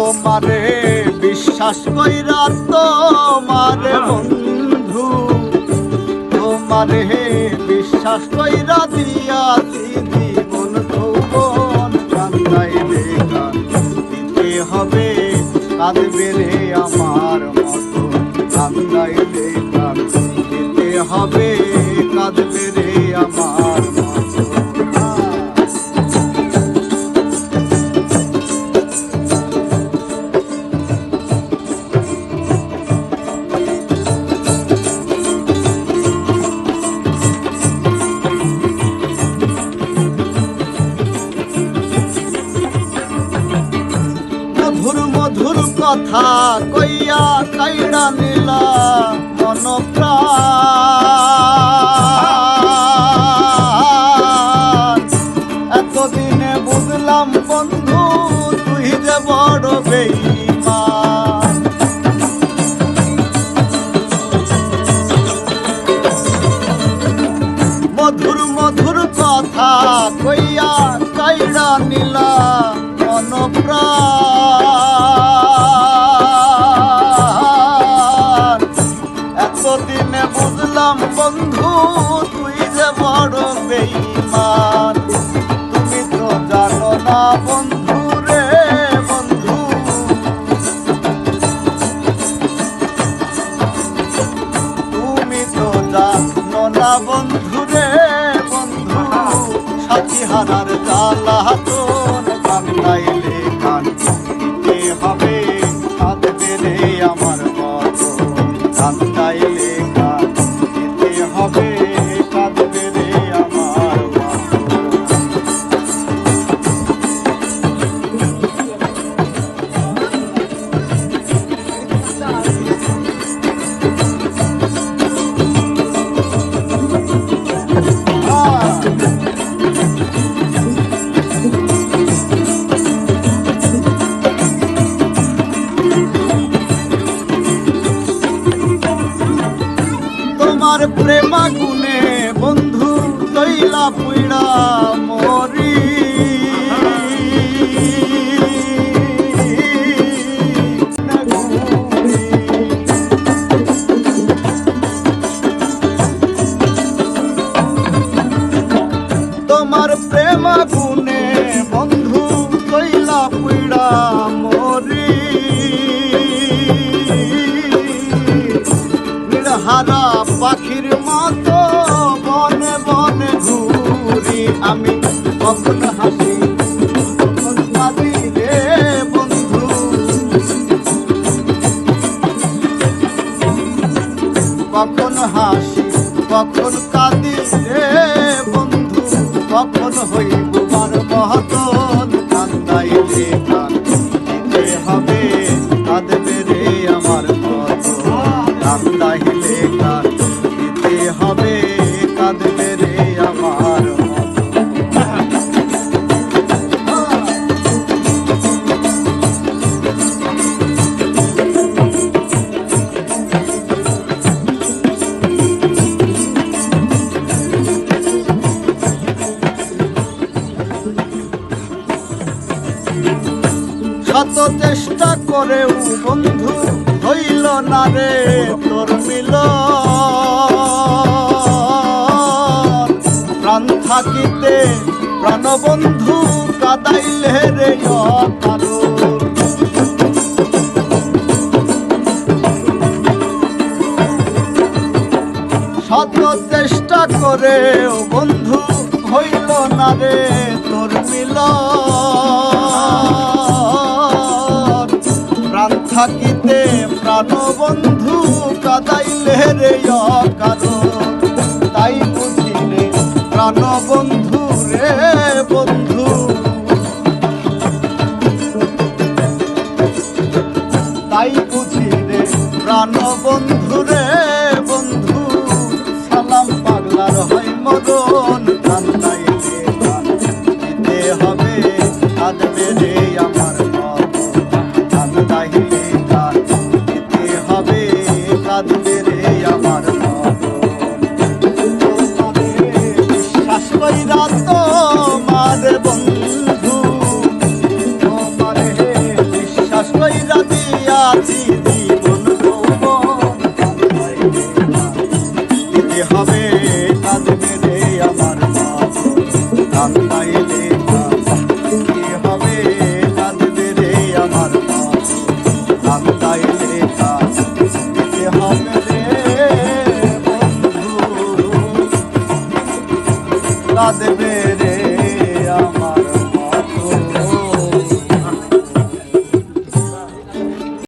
তোমারে বিশ্বাস কইরা তোমারে বন্ধু, তোমারে বিশ্বাস কইরা দিয়াছি জীবন, যৌবন কান্দাইলে গান দিতে হবে, কাঁদবে রে আমার মতো কান্দাইলে গান দিতে হবে কথা কইয়া কাইড়া নিলা মন এতদিনে বুঝলাম বন্ধু তুই যে বড় বেইমান। না বন্ধু রে বন্ধু সাথী হারার জ্বালা তোর কান্দাইলে কান হবে। হারা পাখির মতো বনে বনে ঘুরি আমি। কখন হাসি, কখন কখন হাসি, কখন কাঁদি রে চেষ্টা করেও বন্ধু হইল না রে তোর মিল প্রাণ থাকিতে প্রাণবন্ধু কাদাইলে রে অকারণ। শত চেষ্টা করে বন্ধু হইল না রে তোর মিল থাকিতে প্রাণ বন্ধু কাদাইলে রে অকারণ তাই বুঝিলে প্রাণ বন্ধু রে বন্ধু। তাই বুঝি রে দিয়েছি জীবন হবে কাঁদবে রে আমার মা কান্দাইলে না দিতে হবে বন্ধু কাঁদবে